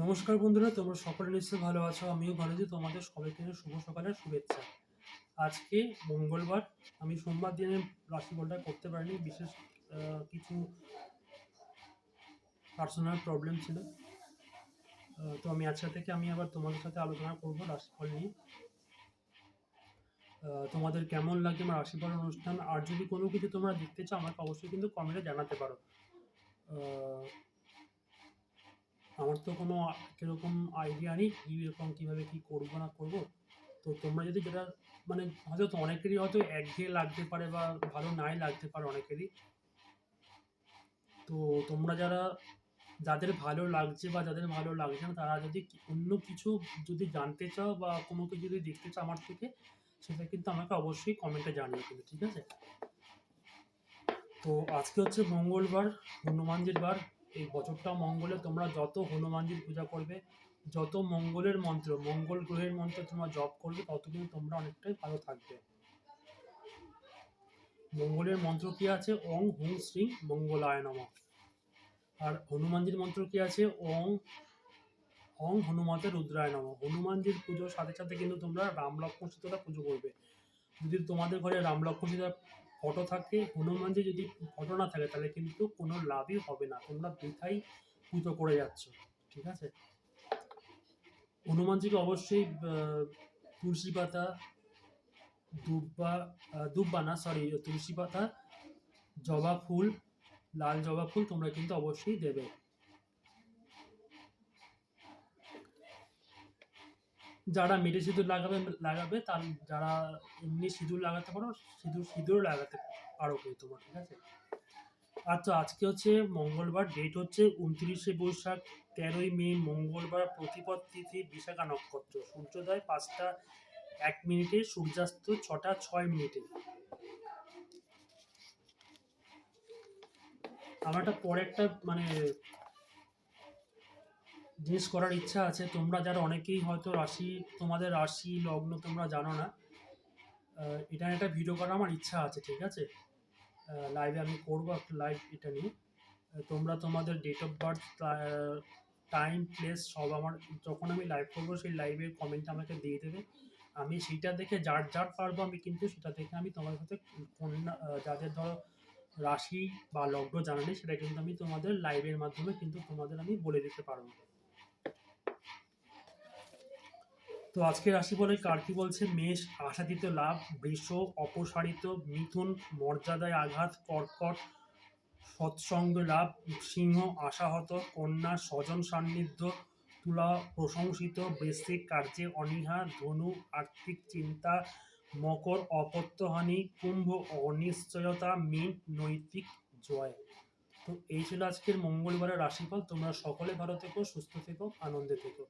নমস্কার বন্ধুরা, তোমরা সকলে নিশ্চয়ই ভালো আছো, আমিও ভালো আছি, তোমাদের সবাইকে শুভ সকালের শুভেচ্ছা। আজকে মঙ্গলবার, আমি সোমবার দিনে রাশিফলটা করতে পারিনি, বিশেষ কিছু পার্সোনাল প্রবলেম ছিল। তো আমি আজকে থেকে আমি আবার তোমাদের সাথে আলোচনা করব রাশিফল নিয়ে। তোমাদের কেমন লাগে আমার রাশিফল অনুষ্ঠান? আর যদি কোনো কিছু তোমরা দেখতে চাও, আমাকে অবশ্যই কিন্তু কমেন্টে জানাতে পারো। আমার তো কোনো কীরকম আইডিয়া নেই এরকম কীভাবে কী করব না করব। তো তোমরা যদি যেটা মানে হয়তো তো অনেকেরই হয়তো একঘেয়ে লাগতে পারে বা ভালো নাই লাগতে পারে অনেকেরই। তো তোমরা যারা, যাদের ভালো লাগছে বা যাদের ভালো লাগছে না, তারা যদি অন্য কিছু যদি জানতে চাও বা কোনো কিছু যদি দেখতে চাও আমার থেকে, সেটা কিন্তু আমাকে অবশ্যই কমেন্টে জানিয়ে দেবে, ঠিক আছে? তো আজকে হচ্ছে মঙ্গলবার, হনুমানজির বার। এই বছরটা মঙ্গলে তোমরা যত হনুমানজির পূজা করবে, যত মঙ্গলের মন্ত্র, মঙ্গল গ্রহের মন্ত্র তোমরা জপ করবে তত কিন্তু তোমরা অনেকটাই ভালো থাকবে। মঙ্গলের মন্ত্র কি আছে? ওং হুং শ্রী মঙ্গলায় নম। আর হনুমানজির মন্ত্র কি আছে? ওং ওং হনুমতে রুদ্রায় নম। হনুমানজির পুজোর সাথে সাথে কিন্তু তোমরা রাম লক্ষ্মণ সীতারা পুজো করবে। যদি তোমাদের ঘরে রাম লক্ষ্মণ সীতার ফটো থাকে, হনুমানজি যদি ফটো না থাকে, তাহলে কিন্তু কোনো লাভই হবে না। তোমরা বৃথাই পুজো করে যাচ্ছ, ঠিক আছে? হনুমানজিকে অবশ্যই তুলসী পাতা, দুব্বা দুব্বা না সরি তুলসী পাতা, জবা ফুল, লাল জবা ফুল তোমরা কিন্তু অবশ্যই দেবে। যারা মেরে সিঁদুর লাগাবে লাগাবে, তার যারা এমনি সিঁদুর লাগাতে পারো, সিঁদুর সিঁদুর লাগাতে পারো কিন্তু তোমার, ঠিক আছে? আচ্ছা আজকে হচ্ছে মঙ্গলবার ডেট হচ্ছে উনত্রিশে বৈশাখ, তেরোই মে, মঙ্গলবার, প্রতিপদ তিথি, বিশাখা নক্ষত্র, সূর্যোদয় পাঁচটা এক মিনিটে, সূর্যাস্ত ছটা ছয় মিনিটে। আমার একটা পরে একটা মানে জিনিস করার ইচ্ছা আছে। তোমরা যারা অনেকেই হয়তো রাশি, তোমাদের রাশি লগ্ন তোমরা জানো না। এটা একটা ভিডিও করার আমার ইচ্ছা আছে, ঠিক আছে? লাইভে আমি করব একটা লাইভ এটা নিয়ে। তোমরা তোমাদের date of birth time place সব আমার, যখন আমি লাইভ করব সেই লাইভের কমেন্ট আমাকে দিয়ে দেবে। আমি সেইটা দেখে যার যার পারব আমি কিন্তু সেটা দেখে আমি তোমার সাথে কন্যা যাদের ধরো রাশি বা লগ্ন জানা নেই সেটা কিন্তু আমি তোমাদের লাইভের মাধ্যমে কিন্তু তোমাদের আমি বলে দিতে পারব। তো আজকে রাশি বলে কার কি বলছে? মেষ, আশাতীত লাভ, বৃষ, অপসারিত, মিথুন, মর্যাদায় আঘাত, কর্কট, সৎসঙ্গ লাভ, সিংহ, আশাহত, কন্যা, স্বজন সান্নিধ্য, তুলা, প্রশংসিত, বৃশ্চিক কার্যে অনীহা, ধনু, আর্থিক চিন্তা, মকর, অপত্যহানি, কুম্ভ, অনিশ্চয়তা, মীন, নৈতিক জয়। তো এই ছিল আজকের মঙ্গলবারের রাশিফল। তোমরা সকলে ভালো থেকো, সুস্থ থেকো, আনন্দে থেকো।